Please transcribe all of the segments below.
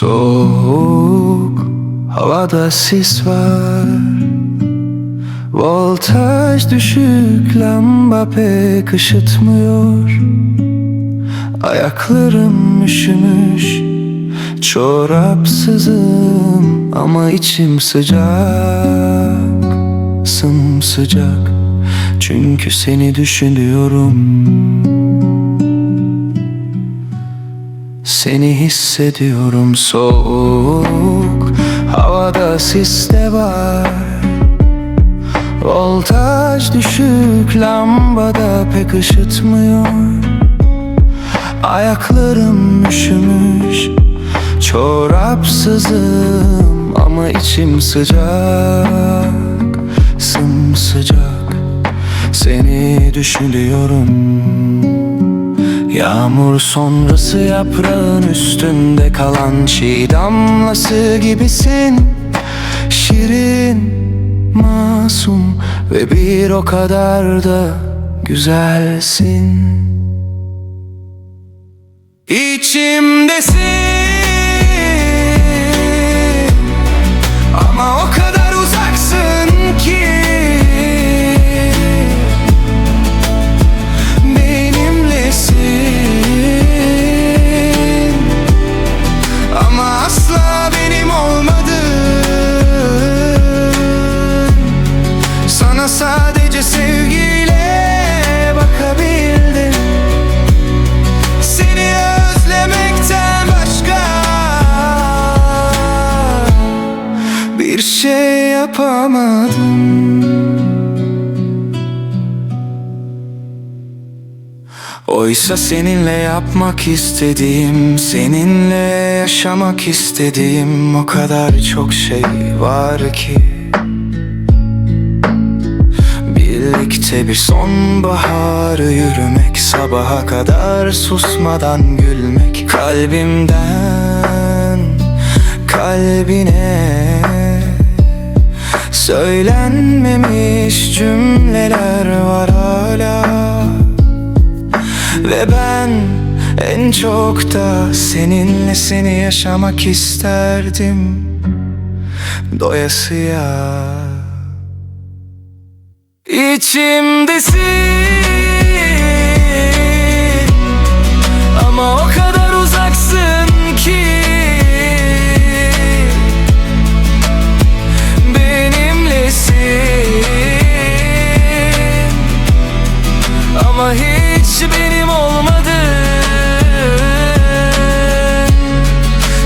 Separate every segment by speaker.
Speaker 1: Soğuk havada sis var. Voltaj düşük lamba pek ışıtmıyor. Ayaklarım üşümüş Çorapsızım ama içim sıcak Sımsıcak. Çünkü seni düşünüyorum Seni hissediyorum soğuk Havada sis de var. Voltaj düşük lambada pek ışıtmıyor. Ayaklarım üşümüş Çorapsızım ama içim sıcak Sımsıcak. Seni düşünüyorum Yağmur sonrası yaprağın üstünde kalan çiğ damlası gibisin. Şirin, masum ve bir o kadar da güzelsin. İçimdesin Bir şey yapamadım. Oysa seninle yapmak istediğim Seninle yaşamak istediğim O kadar çok şey var ki. Birlikte bir sonbaharı yürümek Sabaha kadar susmadan gülmek Kalbimden kalbine Söylenmemiş cümleler var hala. Ve ben en çok da seninle seni yaşamak isterdim. Doyasıya. İçimdesin hiç benim olmadın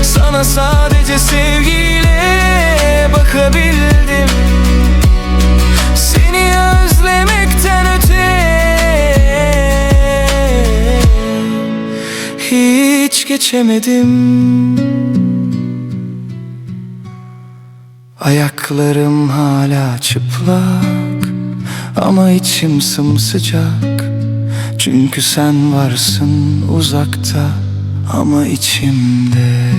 Speaker 1: Sana sadece sevgiyle bakabildim. Seni özlemekten öte. Hiç geçemedim. Ayaklarım hala çıplak ama içim sımsıcak Çünkü sen varsın uzakta ama içimde